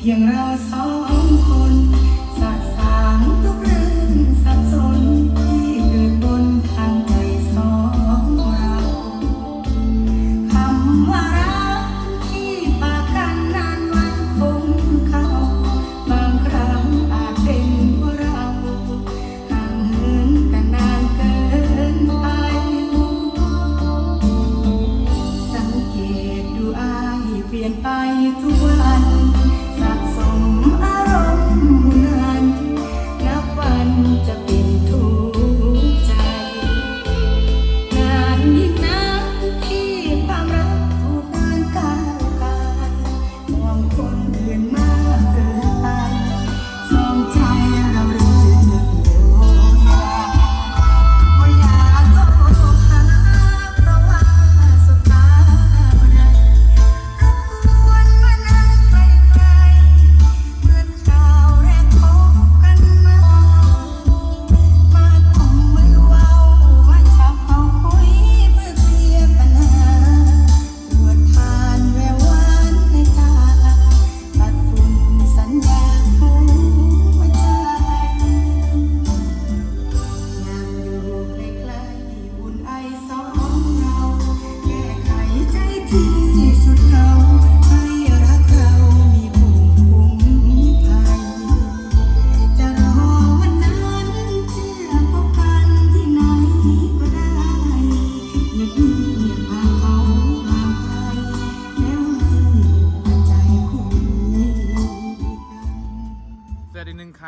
เพียงเราสอง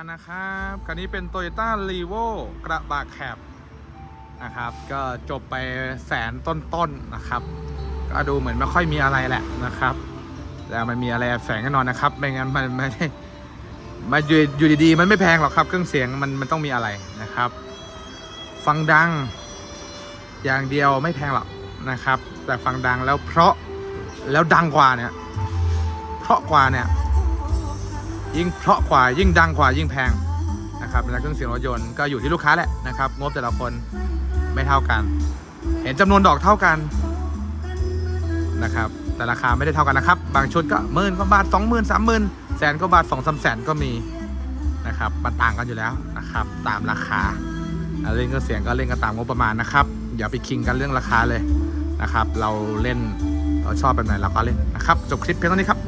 คันนะครับคันนี้เป็น Toyota r e v o กระบะแคบนะครับ ก็จบไปแสนต้นๆนะครับ ก็ดูเหมือนไม่ค่อยมีอะไรแหละนะครับ แต่มันมีอะไรแฝงแน่นอนนะครับ ไม่งั้นมันไม่ได้มาอยู่อยู่ดีๆ มันไม่แพงหรอกครับ เครื่องเสียงมันมันต้องมีอะไรนะครับ ฟังดัง อย่างเดียวไม่แพงหรอกนะครับ แต่ฟังดังแล้วเพราะแล้วดังกว่าเนี่ย เพราะกว่าเนี่ย ยิ่งเพราะกว่ายิ่งดังกว่ายิ่งแพงนะครับและเครื่องเสียงรถยนต์ก็อยู่ที่ลูกค้าแหละนะครับงบแต่ละคนไม่เท่ากัน เห็นจำนวนดอกเท่ากันนะครับแต่ราคาไม่ได้เท่ากันนะครับ บางชุดก็หมื่นกว่าบาทสองหมื่นสามหมื่นแสนกว่าบาทสองสามแสนก็มีนะครับมันต่างกันอยู่แล้วนะครับ ตามราคาเล่นเครื่องเสียงก็เล่นกันตามงบประมาณนะครับ อย่าไปคิงกันเรื่องราคาเลยนะครับ เราเล่นเราชอบแบบไหนเราก็เล่นนะครับ จบคลิปเพียงเท่านี้ครับ